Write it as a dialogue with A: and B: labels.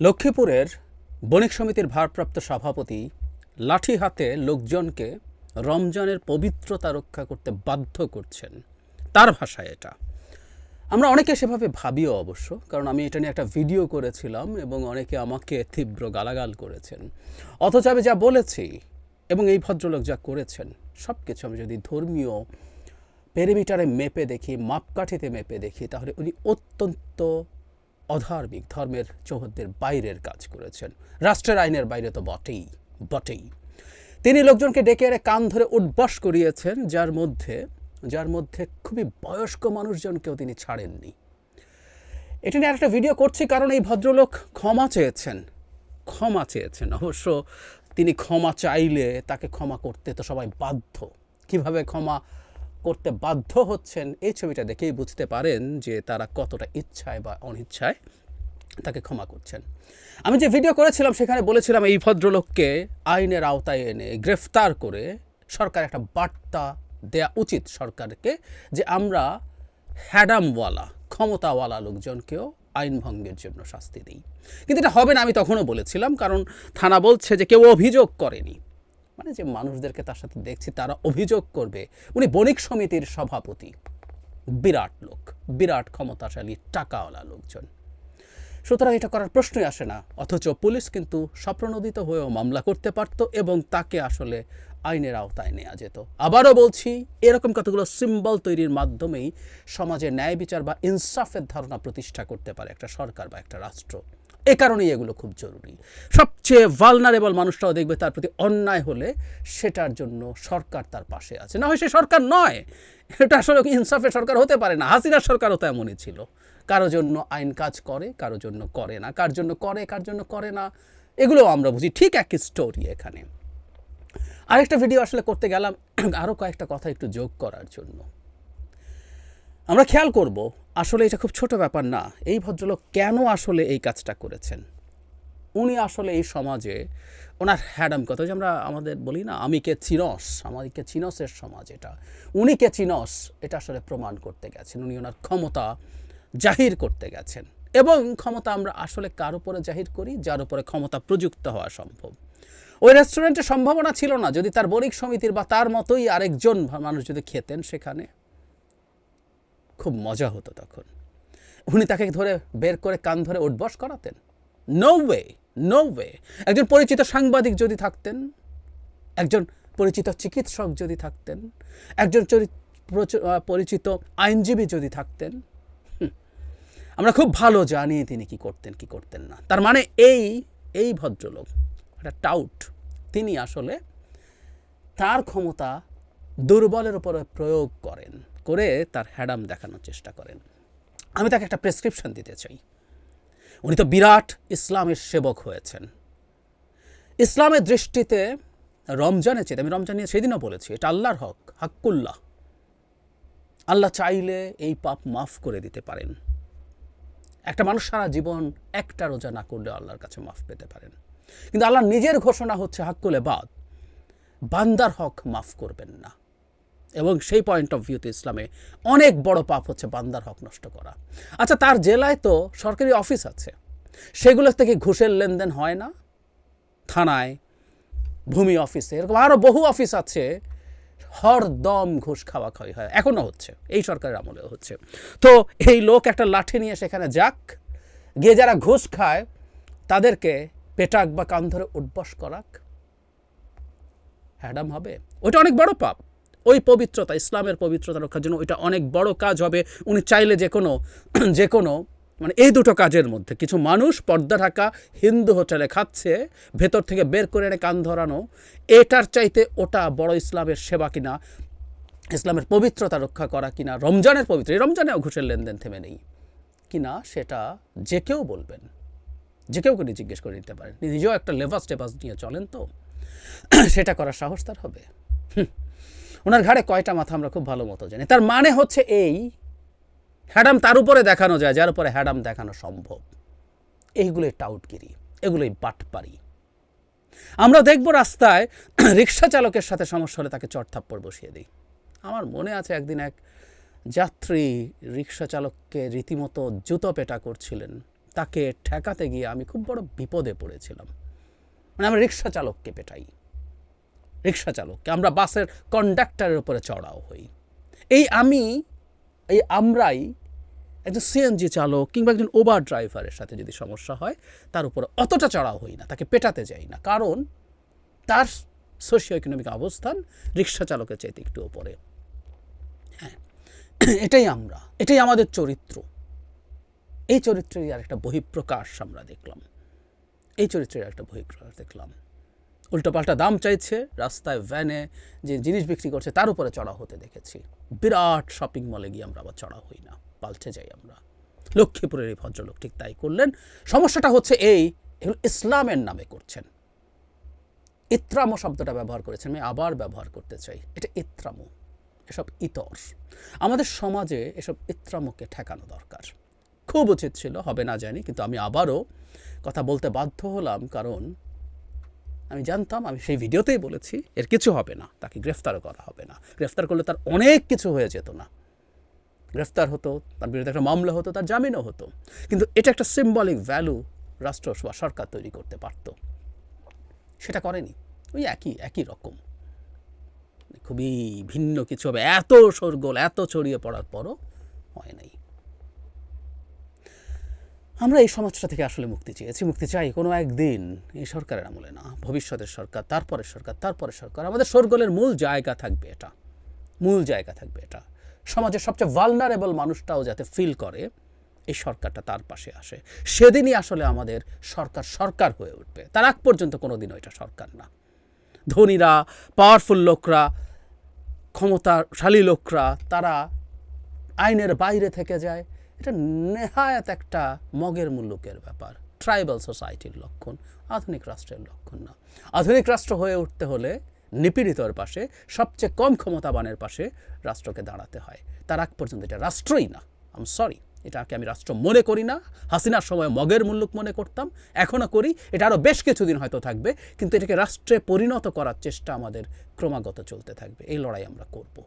A: লক্ষ্মীপুরের বণিক সমিতির ভারপ্রাপ্ত সভাপতি লাঠি হাতে লোকজনকে রমজানের পবিত্রতা রক্ষা করতে বাধ্য করছেন। তার ভাষায় এটা। আমরা অনেকে সেভাবে ভাবিও অবশ্য, কারণ আমি এটা নিয়ে একটা ভিডিও করেছিলাম এবং অনেকে আমাকে তীব্র গালাগাল করেছেন। অথচ আমি যা বলেছি এবং এই ভদ্রলোক যা করেছেন সব কিছু আমি যদি ধর্মীয় পেরিমিটারে মেপে দেখি, মাপকাঠিতে মেপে দেখি, তাহলে উনি অত্যন্ত অধার্মিক ধর্মের চৌহদ্দের বাইরের কাজ করেছেন। রাষ্ট্রের আইনের বাইরে তো বটেই বটেই। তিনি লোকজনকে ডেকে এনে কান ধরে উঠবস করিয়েছেন, যার মধ্যে যার মধ্যে খুবই বয়স্ক মানুষজনকেও তিনি ছাড়েননি। এটা নিয়ে একটা ভিডিও করছি কারণ এই ভদ্রলোক ক্ষমা চেয়েছেন ক্ষমা চেয়েছেন। অবশ্য তিনি ক্ষমা চাইলে তাকে ক্ষমা করতে তো সবাই বাধ্য। কীভাবে ক্ষমা করতে বাধ্য হচ্ছেন, এই ছবিটা দেখেই বুঝতে পারেন যে তারা কতটা ইচ্ছায় বা অনিচ্ছায় তাকে ক্ষমা করছেন। আমি যে ভিডিও করেছিলাম সেখানে বলেছিলাম এই ভদ্রলোককে আইনের আওতায় এনে গ্রেফতার করে সরকার একটা বার্তা দেয়া উচিত সরকারকে যে আমরা হ্যাডামওয়ালা, ক্ষমতাওয়ালা লোকজনকেও আইন ভঙ্গের জন্য শাস্তি দিই। কিন্তু এটা হবে না, আমি তখনও বলেছিলাম, কারণ থানা বলছে যে কেউ অভিযোগ করেনি। মানে যে মানুষদেরকে তার সাথে দেখছি, তারা অভিযোগ করবে। উনি বণিক সমিতির সভাপতি। বিরাট লোক, বিরাট ক্ষমতাশালী, টাকাওয়ালা লোকজন। সুতরাং এটা করার প্রশ্নই আসে না। অথচ পুলিশ কিন্তু স্বপ্ননোদিত হয়েও মামলা করতে পারত এবং তাকে আসলে আইনের আওতায় নেওয়া যেত। আবারও বলছি, এরকম কতগুলো সিম্বল তৈরির মাধ্যমেই সমাজে ন্যায় বিচার বা ইনসাফের ধারণা প্রতিষ্ঠা করতে পারে একটা সরকার বা একটা রাষ্ট্র। এ কারণেই এগুলো খুব জরুরি। সবচেয়ে ভালনারেবল মানুষটাও দেখবে তার প্রতি অন্যায় হলে সেটার জন্য সরকার তার পাশে আছে। না হয় সে সরকার নয়, এটা আসলে ইনসাফের সরকার হতে পারে না, হাসিনার সরকারও তো এমনই ছিল। কারও জন্য আইন কাজ করে, কারও জন্য করে না। কার জন্য করে, কার জন্য করে না, এগুলোও আমরা বুঝি। ঠিক একই স্টোরি এখানে। আরেকটা ভিডিও আসলে করতে গেলাম আরও কয়েকটা কথা একটু যোগ করার জন্য। আমরা খেয়াল করব, আসলে এটা খুব ছোট ব্যাপার না, এই ভদ্রলোক কেন আসলে এই কাজটা করেছেন? উনি আসলে এই সমাজে ওনার হ্যাডাম কথা যে আমরা আমাদের বলি না, আমি কে চিনস আমাদেরকে চিনসের সমাজ এটা। উনি কে চিনস, এটা আসলে প্রমাণ করতে গেছেন। উনি ওনার ক্ষমতা জাহির করতে গেছেন। এবং ক্ষমতা আমরা আসলে কার উপরে জাহির করি? যার উপরে ক্ষমতা প্রযুক্ত হওয়া সম্ভব। ওই রেস্টুরেন্টে সম্ভাবনা ছিল না, যদি তার বণিক সমিতির বা তার মতোই আরেকজন মানুষ যদি খেতেন সেখানে, খুব মজা হতো তখন। উনি তাকে ধরে বের করে কান ধরে উঠবস করাতেন। নো ওয়ে নো ওয়ে একজন পরিচিত সাংবাদিক যদি থাকতেন, একজন পরিচিত চিকিৎসক যদি থাকতেন, একজন পরিচিত আইনজীবী যদি থাকতেন আমরা খুব ভালো জানি তিনি কি করতেন কি করতেন না। তার মানে এই এই ভদ্রলোক, একটা টাউট তিনি আসলে তার ক্ষমতা দুর্বলের উপরে প্রয়োগ করেন, করে তার হ্যাডাম দেখানোর চেষ্টা করেন। আমি তাকে একটা প্রেসক্রিপশন দিতে চাই। উনি তো বিরাট ইসলামের সেবক হয়েছেন। ইসলামের দৃষ্টিতে রমজানের চেয়ে আমি রমজান নিয়ে সেদিনও বলেছি, এটা আল্লাহর হক, হাক্কুল্লাহ। আল্লাহ চাইলে এই পাপ মাফ করে দিতে পারেন। একটা মানুষ সারা জীবন একটা রোজা না করলে আল্লাহর কাছে মাফ পেতে পারেন। কিন্তু আল্লাহ নিজের ঘোষণা হচ্ছে হাক্কুলে বাদ বান্দার হক মাফ করবেন না। এবং সেই পয়েন্ট অফ ভিউতে ইসলামে অনেক বড় পাপ হচ্ছে বান্দার হক নষ্ট করা। আচ্ছা তার জেলায় তো সরকারি অফিস আছে। সেগুলো থেকে ঘুষের লেনদেন হয় না। থানায়, ভূমি অফিসে, এরকম আরও বহু অফিস আছে। হরদম ঘুষ খাওয়া খাওয়াই হয়। এখনও হচ্ছে। এই সরকারের আমলেও হচ্ছে। তো এই লোক একটা লাঠি নিয়ে সেখানে যাক। গিয়ে যারা ঘুষ খায়, তাদেরকে পেটাক বা কান ধরে উঠবস করাক। হ্যাডাম হবে। ওইটা অনেক বড় পাপ। ওই পবিত্রতা, ইসলামের পবিত্রতা রক্ষার জন্য ওইটা অনেক বড় কাজ হবে। উনি চাইলে যে কোনো যে কোনো মানে এই দুটো কাজের মধ্যে, কিছু মানুষ পর্দা ঢাকা, হিন্দু হোটেলে খাচ্ছে, ভেতর থেকে বের করে এনে কান ধরানো, এটার চাইতে ওটা বড় ইসলামের সেবা কিনা, ইসলামের পবিত্রতা রক্ষা করা কিনা, রমজানের পবিত্র, এই রমজানেও ঘুষের লেনদেন থেমে নেই। কিনা সেটা যে কেউ বলবেন। যে কেউ করে জিজ্ঞেস করে নিতে পারেন। নিজেও একটা লেবাস টেবাস নিয়ে চলেন তো। সেটা করার সাহস তার হবে। হুম। ওনার ঘাড়ে কয়টা মাথা আমরা খুব ভালো মতো জানি। তার মানে হচ্ছে এই হ্যাডাম তার উপরে দেখানো যায়, যার উপরে হ্যাডাম দেখানো সম্ভব। এইগুলোই টাউটগিরি, এগুলোই বাটপারি। আমরা দেখব রাস্তায় রিক্সা চালকের সাথে সমস্যা হলে তাকে চড়থাপ্পড় বসিয়ে দিই। আমার মনে আছে একদিন এক যাত্রী রিক্সা চালককে রীতিমতো জুতো পেটা করছিলেন। তাকে ঠেকাতে গিয়ে আমি খুব বড় বিপদে পড়েছিলাম। মানে আমরা রিক্সা চালককে পেটাই। রিক্সা চালককে আমরা বাসের কন্ডাক্টরের উপরে চড়াও হই। এই আমি, এই আমরাই একজন সিএনজি চালক কিংবা একজন ওবার ড্রাইভারের সাথে যদি সমস্যা হয়, তার উপরে অতটা চড়াও হই না, তাকে পেটাতে যাই না। কারণ তার সোশিও ইকোনমিক অবস্থান রিক্সা চালকের চাইতে একটু ওপরে হ্যাঁ এটাই আমরা, এটাই আমাদের চরিত্র। এই চরিত্রেরই আর একটা বহিঃপ্রকাশ আমরা দেখলাম। এই চরিত্রের একটা বহিঃপ্রকাশ দেখলাম। উল্টোপাল্টা দাম চাইছে, রাস্তায় ভ্যানে যে জিনিস বিক্রি করছে, তার উপরে চড়া হতে দেখেছি। বিরাট শপিং মলে গিয়ে আমরা আবার চড়া হই না, পাল্টে যাই আমরা। লক্ষ্মীপুরের এই ভদ্রলোক ঠিক তাই করলেন। সমস্যাটা হচ্ছে এই, এগুলো ইসলামের নামে করছেন। ইত্রামো শব্দটা ব্যবহার করেছেন, আমি আবার ব্যবহার করতে চাই। এটা ইত্রামো, এসব ইতর। আমাদের সমাজে এসব ইত্রামোকে ঠেকানো দরকার। খুব উচিত ছিল, হবে না জানি, কিন্তু আমি আবারও কথা বলতে বাধ্য হলাম, কারণ আমি জানতাম, আমি সেই ভিডিওতেই বলেছি, এর কিছু হবে না, তাকে গ্রেফতারও করা হবে না। গ্রেফতার করলে তার অনেক কিছু হয়ে যেত না। গ্রেফতার হতো, তার বিরুদ্ধে একটা মামলা হতো, তার জামিনও হতো। কিন্তু এটা একটা সিম্বলিক ভ্যালু রাষ্ট্র বা সরকার তৈরি করতে পারত। সেটা করেনি। ওই একই একই রকম। খুবই ভিন্ন কিছু হবে। এত শোরগোল, এত ছড়িয়ে পড়ার পরও হয় নাই। আমরা এই সমাজটা থেকে আসলে মুক্তি চেয়েছি, মুক্তি চাই কোনো একদিন এই সরকারের আমলে না। ভবিষ্যতের সরকার, তারপরের সরকার তারপরের সরকার। আমাদের শোরগোলের মূল জায়গা থাকবে এটা। মূল জায়গা থাকবে এটা। সমাজের সবচেয়ে ভালনারেবল মানুষটাও যাতে ফিল করে, এই সরকারটা তার পাশে আসে। সেদিনই আসলে আমাদের সরকার সরকার হয়ে উঠবে। তার আগ পর্যন্ত কোনো দিনও এটা সরকার না। ধনীরা পাওয়ারফুল লোকরা, ক্ষমতাশালী লোকরা, তারা আইনের বাইরে থেকে যায় এটা নেহায়াত একটা মগের মুল্লুকের ব্যাপার। ট্রাইবাল সোসাইটির লক্ষণ, আধুনিক রাষ্ট্রের লক্ষণ না। আধুনিক রাষ্ট্র হয়ে উঠতে হলে নিপীড়িতর পাশে, সবচেয়ে কম ক্ষমতাবানের পাশে রাষ্ট্রকে দাঁড়াতে হয়। তার আগ পর্যন্ত এটা রাষ্ট্রই না। আম সরি এটাকে আমি রাষ্ট্র মনে করি না। হাসিনার সময় মগের মুল্লুক মনে করতাম, এখনও করি, এটা আরও বেশ কিছুদিন হয়তো থাকবে, কিন্তু এটাকে রাষ্ট্রে পরিণত করার চেষ্টা আমাদের ক্রমাগত চলতে থাকবে। এই লড়াই আমরা করব।